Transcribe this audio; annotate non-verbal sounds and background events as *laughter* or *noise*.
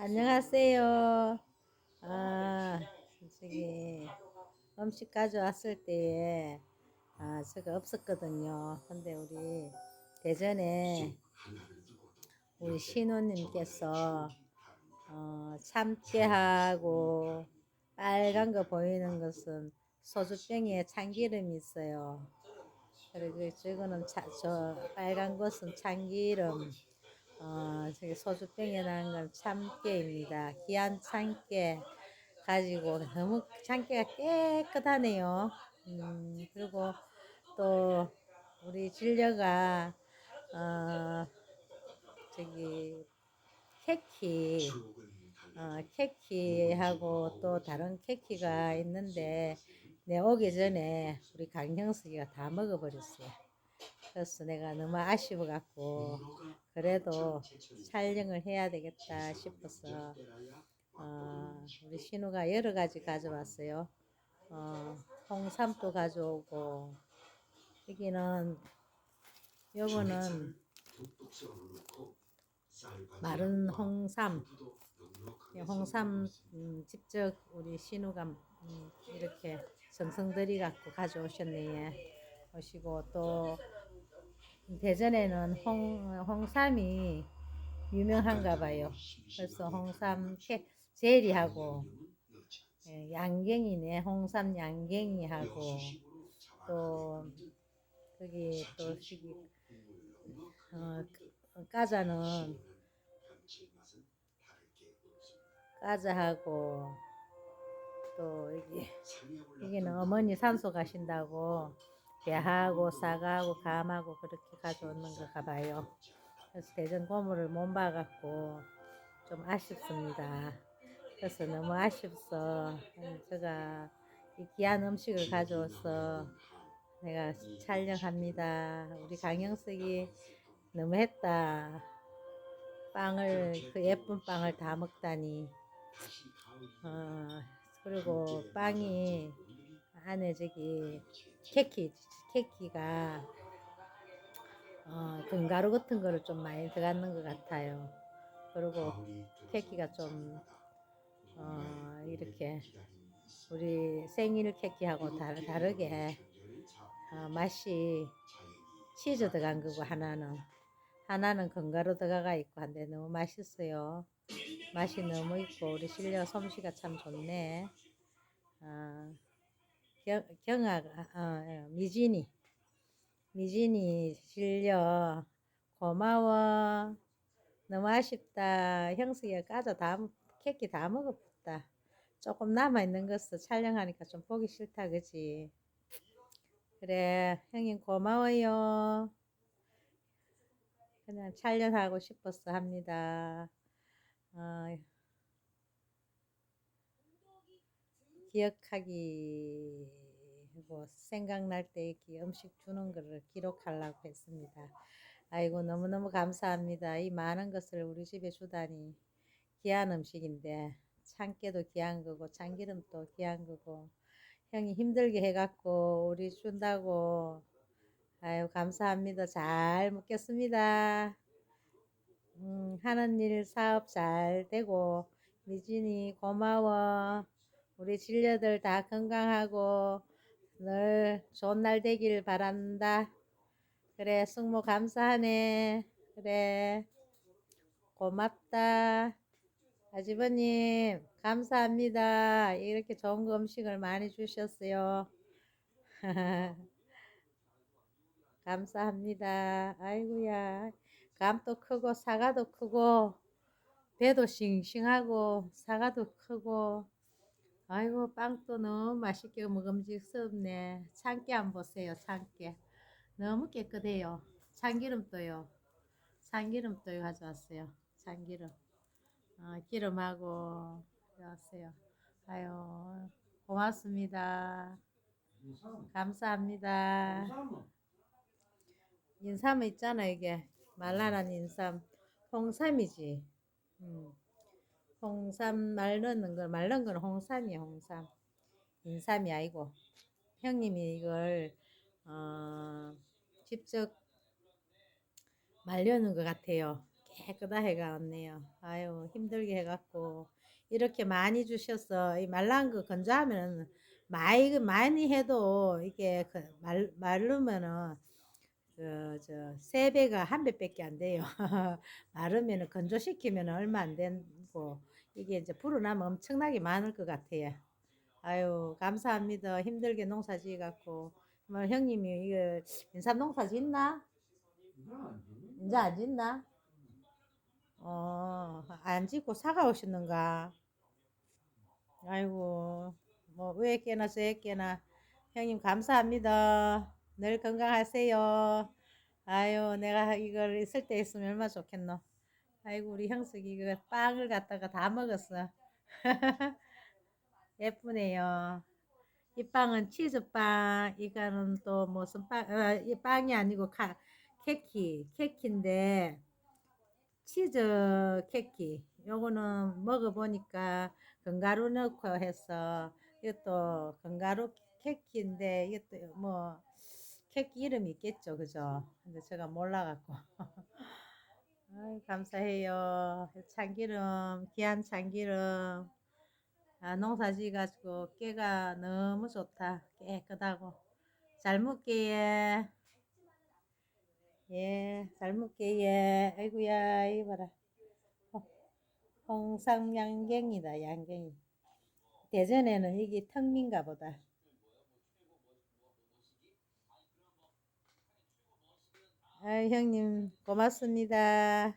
안녕하세요. 아, 저기 음식 가져왔을 때에 아, 저거 없었거든요. 근데 우리 대전에 우리 신우님께서 어, 참깨하고 빨간 거 보이는 것은 소주병에 참기름이 있어요. 그리고 저거는 차, 저 빨간 것은 참기름. 어, 저기 소주병에 나는 건 참깨입니다. 귀한 참깨 가지고 너무 참깨가 깨끗하네요. 음, 그리고 또 우리 진려가 어, 저기 케키 어, 케키하고 또 다른 케키가 있는데 내 오기 전에 우리 강형석이가 다 먹어버렸어요. 그래서 내가 너무 아쉬워 갖고 그래도 촬영을 해야 되겠다 싶어서 어, 우리 신우가 여러 가지 가져왔어요. 어, 홍삼도 가져오고 여기는 요거는 마른 홍삼 이 홍삼 음, 직접 우리 신우가 음, 이렇게 정성 들이 갖고 가져오셨네요. 오시고 또 대전에는 홍, 홍삼이 유명한가 봐요. 그래서 홍삼 캐, 제리하고 예, 양갱이네 홍삼 양갱이하고 또 거기 또 저기 어, 까자는 까자하고 또 여기 여기는 어머니 산소 가신다고 배하고 사과하고 감하고 그렇게 가져오는 거 가봐요. 그래서 대전 고물을 못 봐갖고 좀 아쉽습니다. 그래서 너무 아쉽어. 음, 제가 이 귀한 음식을 가져와서 내가 촬영합니다. 우리 강영석이 너무했다. 빵을 그 예쁜 빵을 다 먹다니. 어, 그리고 빵이 안에 저기 케키 케키가 어, 견가루 같은 거를 좀 많이 들어가는 것 같아요. 그리고 케키가 좀 어, 이렇게 우리 생일 케키하고 다르, 다르게 어, 맛이 치즈 들어간 거고 하나는 하나는 견가루 들어가 있고 한데 너무 맛있어요. 맛이 너무 있고 우리 실려 솜씨가 참 좋네. 어, 경, 경아 어, 예, 미진이 미진이 실려 고마워. 너무 아쉽다. 형수가 까져 다 케이크 다 먹었다. 조금 남아 있는 것을 촬영하니까 좀 보기 싫다, 그지? 그래, 형님 고마워요. 그냥 촬영하고 싶어서 합니다. 어, 기억하기 뭐 생각날 때 이렇게 음식 주는 거를 기록하려고 했습니다. 아이고 너무너무 감사합니다. 이 많은 것을 우리 집에 주다니 귀한 음식인데 참깨도 귀한 거고 참기름도 귀한 거고 형이 힘들게 해갖고 우리 준다고 아유 감사합니다. 잘 먹겠습니다. 음, 하는 일 사업 잘 되고 미진이 고마워. 우리 진려들 다 건강하고 늘 좋은 날 되길 바란다. 그래 숙모 감사하네. 그래 고맙다. 아주버님 감사합니다. 이렇게 좋은 거 음식을 많이 주셨어요. *laughs* 감사합니다. 아이고야 감도 크고 사과도 크고 배도 싱싱하고 사과도 크고 아이고 빵도 너무 맛있게 먹음직스럽네. 참깨 안 보세요. 참깨 너무 깨끗해요. 참기름도요. 참기름도 가져왔어요. 참기름. 어, 기름하고 왔어요. 아유 고맙습니다. 감사합니다. 인삼 있잖아 이게 말라란 인삼 홍삼이지. 음. 홍삼 말르는 거 말른 건 홍삼이야 홍삼. 인삼이 아니고 형님이 이걸 어, 직접 말려는 것 같아요. 깨끗하 해가 왔네요. 아유 힘들게 해갖고 이렇게 많이 주셔서 이 말란 거 건조하면 많이 많이 해도 이게 그말 마르면은 그저세 배가 한 배밖에 안 돼요. *laughs* 마르면은 건조시키면 얼마 안 되고 이게 이제 불어나면 엄청나게 많을 것 같아요. 아유 감사합니다. 힘들게 농사 지어갖고 뭐 형님이 이거 인삼 농사 짓나? 이제 안 짓나? 어, 안 짓고 사가 오시는가? 아이고, 뭐, 왜 깨나 저에 깨나. 형님, 감사합니다. 늘 건강하세요. 아유, 내가 이걸 있을 때 있으면 얼마나 좋겠노. 아이고, 우리 형석이 이거 빵을 갖다가 다 먹었어. *laughs* 예쁘네요. 이 빵은 치즈빵, 이거는 또 무슨 빵, 어, 이 빵이 아니고 카, 케키, 케키인데, 치즈 케키. 요거는 먹어보니까 건가루 넣고 해서 이것도 건가루 케키인데 이것도 뭐 케키 이름이 있겠죠, 그죠? 근데 제가 몰라갖고. *laughs* 아이, 감사해요. 참기름, 귀한 참기름. 아, 농사 지어가지고 깨가 너무 좋다. 깨끗하고. 잘 먹게, 예. 예, 잘 먹게, 예. 아이고야, 이거 봐라. 어, 홍삼 양갱이다, 양갱이. 대전에는 이게 턱민가 보다. 아, 형님, 고맙습니다.